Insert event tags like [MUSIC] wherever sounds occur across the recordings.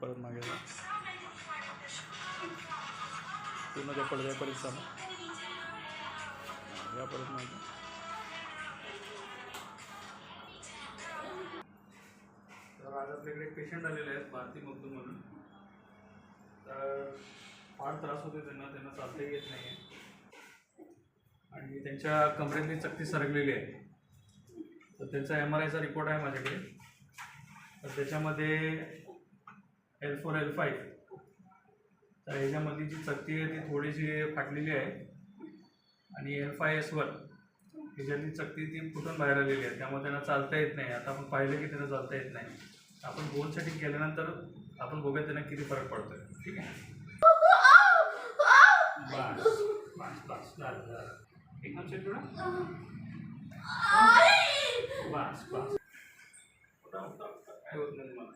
परत मागे ते पूर्ण त्या पडद्यापर्यंत चालू या परत मागे. तर आज आपल्याकडे पेशंट आलेले आहेत भारती मगदूम म्हणून. तर फार त्रास होतो त्यांना त्यांना चालताही येत नाही आहे आणि त्यांच्या कमरेतली चकती सरकलेली आहे. त्यांचा एम आर आयचा रिपोर्ट आहे माझ्याकडे. तर त्याच्यामध्ये एल फोर एल फाईव्ह तर ह्याच्यामधली जी चकती आहे ती थोडीशी फाटलेली आहे. आणि एल फाय एस वर ह्याच्यातली चकती ती फुटून बाहेर आलेली आहे. त्यामुळे त्यांना चालता येत नाही. आता आपण पाहिलं की त्यांना चालता येत नाही. आपण गोल सेटिंग केल्यानंतर आपण बघूया त्यांना किती फरक पडतोय. ठीक आहे? [LAUGHS] बस बस बस. एकदम सेट थोडा बस बस उठा, उठा, उठा. मला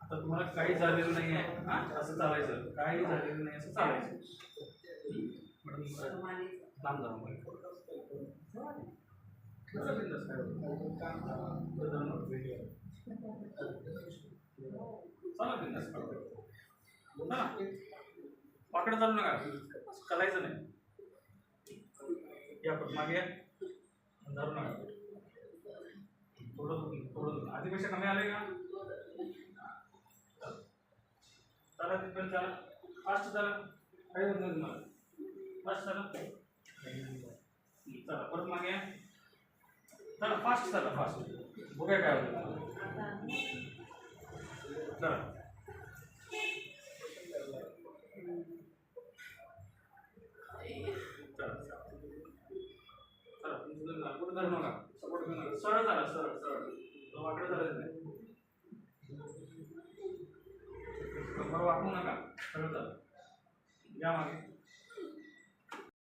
आता तुम्हाला काही झालेलं नाही आहे हा असं चालायचं काही झालेलं नाही असं चालायचं लांब जा मग. जरा बिनधास्त काय होतं. बरं झालं ना? चला बिनधास्त चालू नका चालायचं नाही या पण मागे या. धरू नका आधीपेक्षा कमी आले का? चला तिथपर्यंत चला. फास्ट चला. काही होत नाही तुम्हाला. फास्ट चला. चला परत मागे चला फास्ट चला फास्ट बघा काय होतं. चला. चला चला. कुठं धरू नका सपोर्ट घेऊ नका सरळ झाला सरळ सरळ वाकडं झालं नाही. नका खरं तर. या मागे.